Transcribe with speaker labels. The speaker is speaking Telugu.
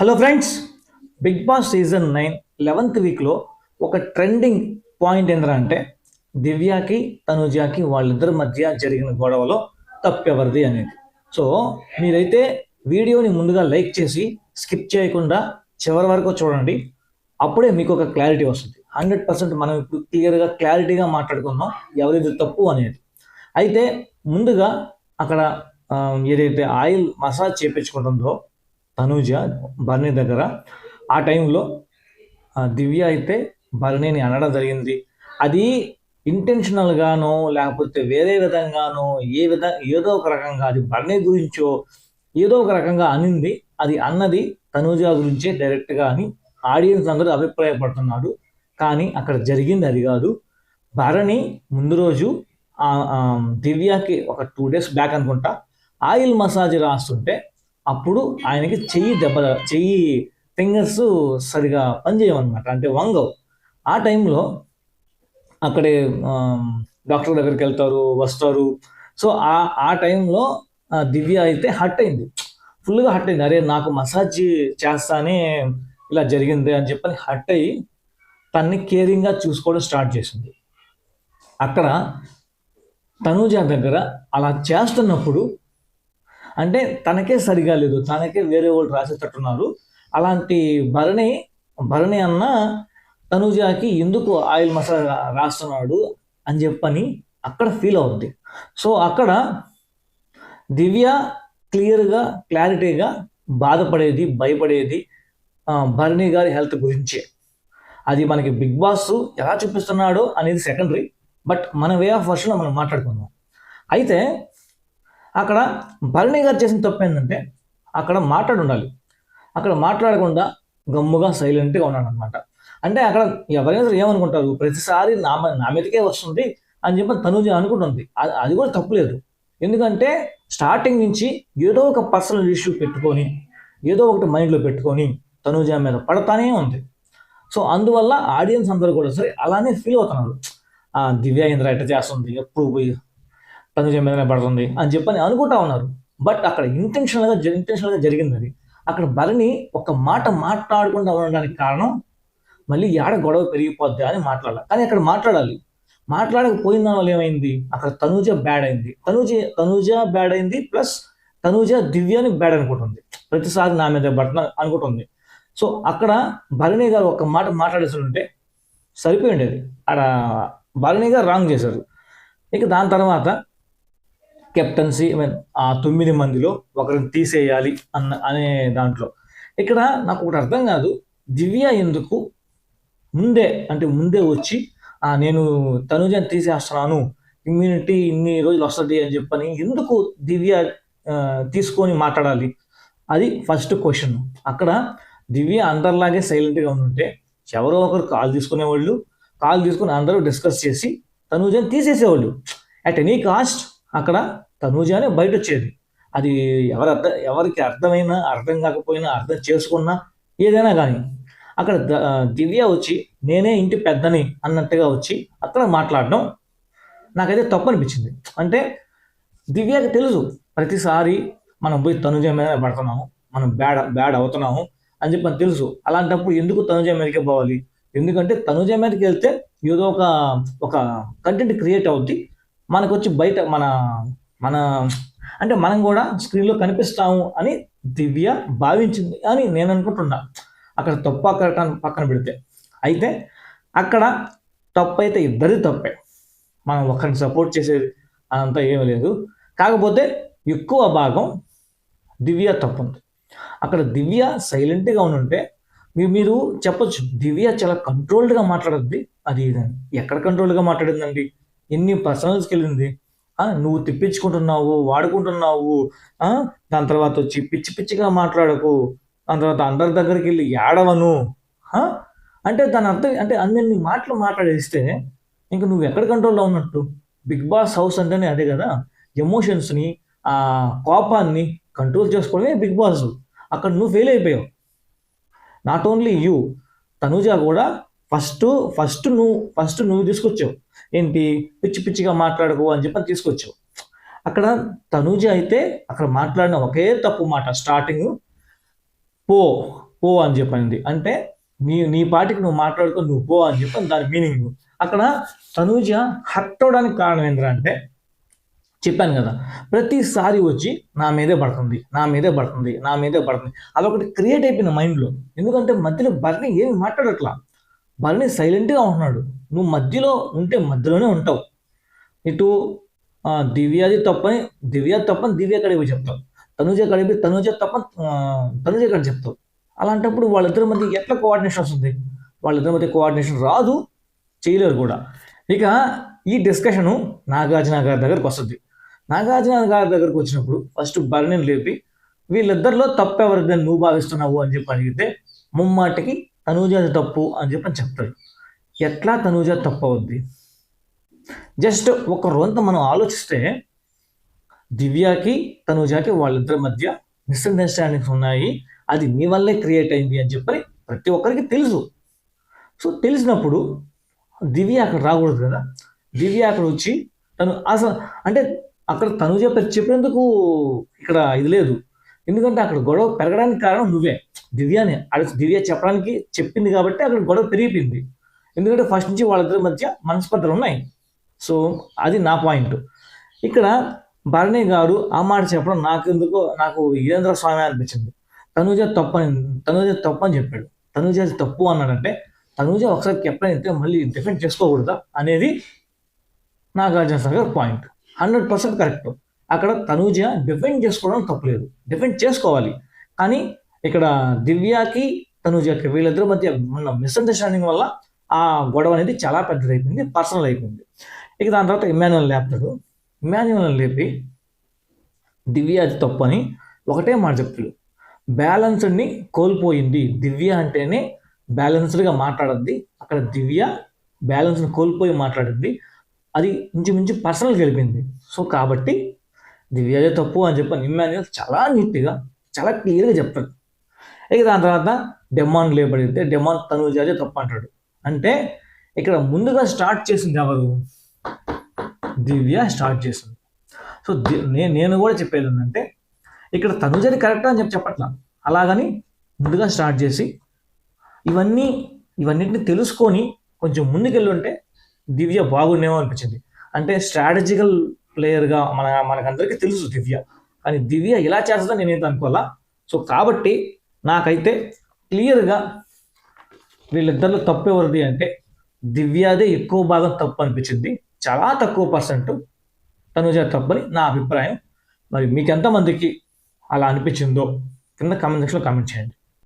Speaker 1: Hello friends Big Boss season nine eleventh వీక్లో ఒక ట్రెండింగ్ పాయింట్ ఏంటంటే దివ్యాకి తనుజాకి వాళ్ళిద్దరి మధ్య జరిగిన గొడవలో తప్పెవరిది అనేది. సో మీరైతే వీడియోని ముందుగా లైక్ చేసి స్కిప్ చేయకుండా చివరి వరకు చూడండి. అప్పుడే మీకు ఒక క్లారిటీ వస్తుంది. హండ్రెడ్ పర్సెంట్ మనం ఇప్పుడు క్లియర్గా క్లారిటీగా మాట్లాడుకుందాం ఎవరిది తప్పు అనేది. అయితే ముందుగా అక్కడ ఏదైతే ఆయిల్ మసాజ్ చేయించుకుంటుందో తనూజ భరణి దగ్గర. ఆ టైంలో దివ్య అయితే భరణిని అనడం జరిగింది. అది ఇంటెన్షనల్గానో లేకపోతే వేరే విధంగానో ఏ విధ ఏదో ఒక రకంగా అది భరణి గురించో ఏదో ఒక రకంగా అనింది. అది అన్నది తనూజ గురించే డైరెక్ట్గా అని ఆడియన్స్ అందరూ అభిప్రాయపడుతున్నాడు. కానీ అక్కడ జరిగింది అది కాదు. భరణి ముందు రోజు దివ్యాకి దివ్యకి ఒక టూ డేస్ బ్యాక్ అనుకుంటా ఆయిల్ మసాజ్ రాస్తుంటే అప్పుడు ఆయనకి చెయ్యి దెబ్బ చెయ్యి ఫింగర్స్ సరిగా పనిచేయమన్నమాట అంటే వంగవు. ఆ టైంలో అక్కడే డాక్టర్ దగ్గరికి వెళ్తారు వస్తారు. సో ఆ ఆ టైంలో దివ్య అయితే హట్ అయింది. ఫుల్గా హట్ అయింది. అరే నాకు మసాజ్ చేస్తానే ఇలా జరిగింది అని చెప్పని హట్ అయ్యి తన్ని కేరింగ్గా చూసుకోవడం స్టార్ట్ చేసింది. అక్కడ తనూజ దగ్గర అలా చేస్తున్నప్పుడు అంటే తనకే సరిగా లేదు. తనకే వేరే వాళ్ళు రాసేటట్టున్నారు. అలాంటి భరణి భరణి అన్న తనుజాకి ఎందుకు ఆయిల్ మసాలా రాస్తున్నాడు అని చెప్పని అక్కడ ఫీల్ అవుద్ది. సో అక్కడ దివ్య క్లియర్గా క్లారిటీగా బాధపడేది భయపడేది భరణి గారి హెల్త్ గురించే. అది మనకి బిగ్ బాస్ ఎలా చూపిస్తున్నాడో అనేది సెకండరీ. బట్ మన వే ఆఫ్ వర్షన్లో మనం మాట్లాడుకుందాం. అయితే అక్కడ భరణి గారు చేసిన తప్పు ఏంటంటే అక్కడ మాట్లాడి ఉండాలి అక్కడ మాట్లాడకుండా గమ్ముగా సైలెంట్గా ఉన్నాడు అనమాట అంటే అక్కడ ఎవరైనా సరే ఏమనుకుంటారు? ప్రతిసారి నా నా మీదకే వస్తుంది అని చెప్పి తనుజ అనుకుంటుంది. అది అది కూడా తప్పులేదు ఎందుకంటే స్టార్టింగ్ నుంచి ఏదో ఒక పర్సనల్ ఇష్యూ పెట్టుకొని ఏదో ఒకటి మైండ్లో పెట్టుకొని తనుజ మీద పడతానే ఉంది. సో అందువల్ల ఆడియన్స్ అందరూ కూడా సరే అలానే ఫీల్ అవుతున్నారు. ఆ దివ్య ఇంద్ర ఎట్ట చేస్తుంది? ఎప్పుడు పోయి తనుజ మీదనే పడుతుంది అని చెప్పని అనుకుంటా ఉన్నారు. బట్ అక్కడ ఇంటెన్షనల్గా ఇంటెన్షనల్గా జరిగింది అది. అక్కడ భరణి ఒక మాట మాట్లాడకుండా ఉండడానికి కారణం మళ్ళీ ఏడ గొడవ పెరిగిపోద్ది అని మాట్లాడాలి. కానీ అక్కడ మాట్లాడాలి. మాట్లాడకపోయిన వల్ల ఏమైంది? అక్కడ తనూజ బ్యాడ్ అయింది. తనూజ తనూజ బ్యాడ్ అయింది ప్లస్ తనూజ దివ్యాని బ్యాడ్ అనుకుంటుంది. ప్రతిసారి నా మీద బట్టన అనుకుంటుంది. సో అక్కడ భరణి గారు ఒక మాట మాట్లాడేస్తుంటే సరిపోయి ఉండేది అక్కడ భరణి గారు రాంగ్ చేశారు. ఇక దాని తర్వాత కెప్టెన్సీ ఐ మీన్ ఆ తొమ్మిది మందిలో ఒకరిని తీసేయాలి అన్న అనే దాంట్లో. ఇక్కడ నాకు ఒకటి అర్థం కాదు. దివ్య ఎందుకు ముందే అంటే ముందే వచ్చి "ఆ, నేను తనుజని తీసేస్తున్నాను. ఇమ్యూనిటీ ఇన్ని రోజులు వస్తుంది అని చెప్పని ఎందుకు దివ్య తీసుకొని మాట్లాడాలి? అది ఫస్ట్ క్వశ్చన్. అక్కడ దివ్య అందరిలాగే సైలెంట్గా ఉంటే ఎవరో ఒకరు కాల్ తీసుకునేవాళ్ళు కాల్ తీసుకుని అందరూ డిస్కస్ చేసి తనుజని తీసేసేవాళ్ళు. అట్ ఎనీ కాస్ట్ అక్కడ తనూజానే బయట వచ్చేది. అది ఎవరు అర్థం ఎవరికి అర్థమైనా అర్థం కాకపోయినా అర్థం చేసుకున్నా ఏదైనా కానీ అక్కడ ద- దివ్య వచ్చి నేనే ఇంటి పెద్దని అన్నట్టుగా వచ్చి అక్కడ మాట్లాడడం నాకైతే తప్పు అనిపించింది. అంటే దివ్యకి తెలుసు ప్రతిసారి మనం పోయి తనుజ మీద పడుతున్నాము మనం బ్యాడ్ బ్యాడ్ అవుతున్నాము అని చెప్పి మనకు తెలుసు. అలాంటప్పుడు ఎందుకు తనుజ మీదకే పోవాలి? ఎందుకంటే తనుజ మీదకి వెళ్తే ఏదో ఒక ఒక కంటెంట్ క్రియేట్ అవుద్ది మనకు వచ్చి బయట మన మన అంటే మనం కూడా స్క్రీన్లో కనిపిస్తాము అని దివ్య భావించింది అని నేను అనుకుంటున్నా. అక్కడ తప్పు అక్కడ పక్కన పెడితే. అయితే అక్కడ తప్పు అయితే ఇద్దరి తప్పే. మనం ఒకరిని సపోర్ట్ చేసేది అదంతా ఏమీ లేదు. కాకపోతే ఎక్కువ భాగం దివ్య తప్పు ఉంది అక్కడ దివ్య సైలెంట్గా ఉంటే మీరు చెప్పొచ్చు దివ్య చాలా కంట్రోల్డ్గా మాట్లాడద్ది. అది ఇదని ఎక్కడ కంట్రోల్డ్గా మాట్లాడిందండి? ఎన్ని పర్సనల్స్కి వెళ్ళింది? నువ్వు తిప్పించుకుంటున్నావు వాడుకుంటున్నావు దాని తర్వాత వచ్చి పిచ్చి పిచ్చిగా మాట్లాడకు దాని తర్వాత అందరి దగ్గరికి వెళ్ళి ఏడవను అంటే దాని అర్థం అంటే అన్ని మాటలు మాట్లాడేస్తే ఇంక నువ్వు ఎక్కడ కంట్రోల్లో ఉన్నట్టు? బిగ్ బాస్ హౌస్ అంటేనే అదే కదా? ఎమోషన్స్ని ఆ కోపాన్ని కంట్రోల్ చేసుకోవడమే బిగ్ బాస్. అక్కడ నువ్వు ఫెయిల్ అయిపోయావు. నాట్ ఓన్లీ యూ తనుజ కూడా ఫస్ట్ ఫస్ట్ నువ్వు ఫస్ట్ నువ్వు తీసుకొచ్చావు. ఏంటి? పిచ్చి పిచ్చిగా మాట్లాడకు అని చెప్పి తీసుకొచ్చావు. అక్కడ తనూజ అయితే అక్కడ మాట్లాడిన ఒకే తప్పు మాట స్టార్టింగ్ పో పో అని చెప్పింది అంటే నీ నీ పాటికి నువ్వు మాట్లాడుకో నువ్వు పో అని చెప్పి దాని మీనింగ్. అక్కడ తనూజ హర్ట్ అవడానికి కారణం ఏంటంటే చెప్పాను కదా ప్రతిసారి వచ్చి నా మీదే పడుతుంది నా మీదే పడుతుంది నా మీదే పడుతుంది. అదొకటి క్రియేట్ అయిపోయిన మైండ్లో ఎందుకంటే మధ్యలో భరణి ఏమి మాట్లాడట్లా. భరణి సైలెంట్గా ఉంటున్నాడు. నువ్వు మధ్యలో ఉంటే మధ్యలోనే ఉంటావు. ఇటు దివ్యాది తప్పని దివ్య తప్పని దివ్య కడిపి చెప్తావు. తనుజ కడిపి తనుజ తప్ప తనుజ కడి చెప్తావు. అలాంటప్పుడు వాళ్ళిద్దరి మధ్య ఎట్లా కోఆర్డినేషన్ వస్తుంది? వాళ్ళిద్దరి మధ్య కోఆర్డినేషన్ రాదు చేయలేరు కూడా. ఇక ఈ డిస్కషను నాగార్జున గారి దగ్గరకు వస్తుంది. నాగార్జున గారి దగ్గరకు వచ్చినప్పుడు ఫస్ట్ భరణిని లేపి వీళ్ళిద్దరిలో తప్పు నువ్వు భావిస్తున్నావు? అని చెప్పి అడిగితే ముమ్మాటికి తనూజాది తప్పు అని చెప్పి చెప్తాడు. ఎట్లా తనూజ తప్పు అవుద్ది? జస్ట్ ఒక రొంత మనం ఆలోచిస్తే దివ్యాకి తనూజాకి వాళ్ళిద్దరి మధ్య మిస్అండర్స్టాండింగ్స్ ఉన్నాయి. అది మీ వల్లే క్రియేట్ అయింది అని చెప్పని ప్రతి ఒక్కరికి తెలుసు. సో తెలిసినప్పుడు దివ్య అక్కడ రాకూడదు కదా? దివ్య అక్కడ వచ్చి తను అసలు అంటే అక్కడ తనుజ చెప్పేందుకు చెప్పినందుకు ఇక్కడ ఇది లేదు. ఎందుకంటే అక్కడ గొడవ పెరగడానికి కారణం నువ్వే. దివ్యాని అక్కడ దివ్య చెప్పడానికి చెప్పింది కాబట్టి అక్కడ గొడవ పెరిగిపోయింది. ఎందుకంటే ఫస్ట్ నుంచి వాళ్ళిద్దరి మధ్య మనస్పర్ధలు ఉన్నాయి. సో అది నా పాయింట్ ఇక్కడ భరణి గారు ఆ మాట చెప్పడం నాకు ఎందుకో నాకు వీరేంద్ర స్వామి అనిపించింది. తనుజ తప్పు అని తనుజ తప్పు అని చెప్పాడు. తనుజ తప్పు అన్నాడంటే తనుజ ఒకసారి కెప్టెన్ అయితే మళ్ళీ డిఫెండ్ చేసుకోకూడదా అనేది Nagarjuna Sagar point hundred percent correct అక్కడ తనుజ డిఫెండ్ చేసుకోవడం తప్పలేదు. డిఫెండ్ చేసుకోవాలి. కానీ ఇక్కడ దివ్యాకి యొక్క వీళ్ళిద్దరి మధ్య ఉన్న మిస్అండర్స్టాండింగ్ వల్ల ఆ గొడవ అనేది చాలా పెద్దది అయిపోయింది పర్సనల్ అయిపోయింది. ఇక దాని తర్వాత ఇమాన్యువల్ లేపుతాడు. ఇమాన్యువల్ లేపి దివ్య అది తప్పు అని ఒకటే మాట చెప్తాడు. బ్యాలెన్స్డ్ని కోల్పోయింది. దివ్య అంటేనే బ్యాలెన్స్డ్గా మాట్లాడద్ది. అక్కడ దివ్య బ్యాలెన్స్ని కోల్పోయి మాట్లాడింది అది ఇంచుమించు పర్సనల్ గెలిపింది సో కాబట్టి దివ్యదే తప్పు అని చెప్పని ఇమాన్యువల్ చాలా నీట్గా చాలా క్లియర్గా చెప్తాడు. ఇక దాని తర్వాత డెమాన్ లేబడితే డెమాన్ తనుజాదే తప్పు అంటాడు అంటే ఇక్కడ ముందుగా స్టార్ట్ చేసింది ఎవరు? దివ్య స్టార్ట్ చేసింది. సో నేను కూడా చెప్పేది ఏంటంటే ఇక్కడ తనుజది కరెక్ట్ అని చెప్పి చెప్పట్లా. అలాగని ముందుగా స్టార్ట్ చేసి ఇవన్నీ ఇవన్నిటిని తెలుసుకొని కొంచెం ముందుకెళ్ళి ఉంటే దివ్య బాగుండేమో అనిపించింది. అంటే స్ట్రాటజికల్ ప్లేయర్గా మన మనకందరికీ తెలుసు దివ్య. కానీ దివ్య ఇలా చేస్తుందని నేనైతే అనుకోవాలా? సో కాబట్టి నాకైతే క్లియర్గా వీళ్ళిద్దరిలో తప్పు ఎవరిది అంటే దివ్యాదే ఎక్కువ భాగం తప్పు అనిపించింది. చాలా తక్కువ పర్సెంట్ తనుజ తప్పని నా అభిప్రాయం. మరి మీకు ఎంతమందికి అలా అనిపించిందో కింద కామెంట్ సెక్షన్లో కామెంట్ చేయండి.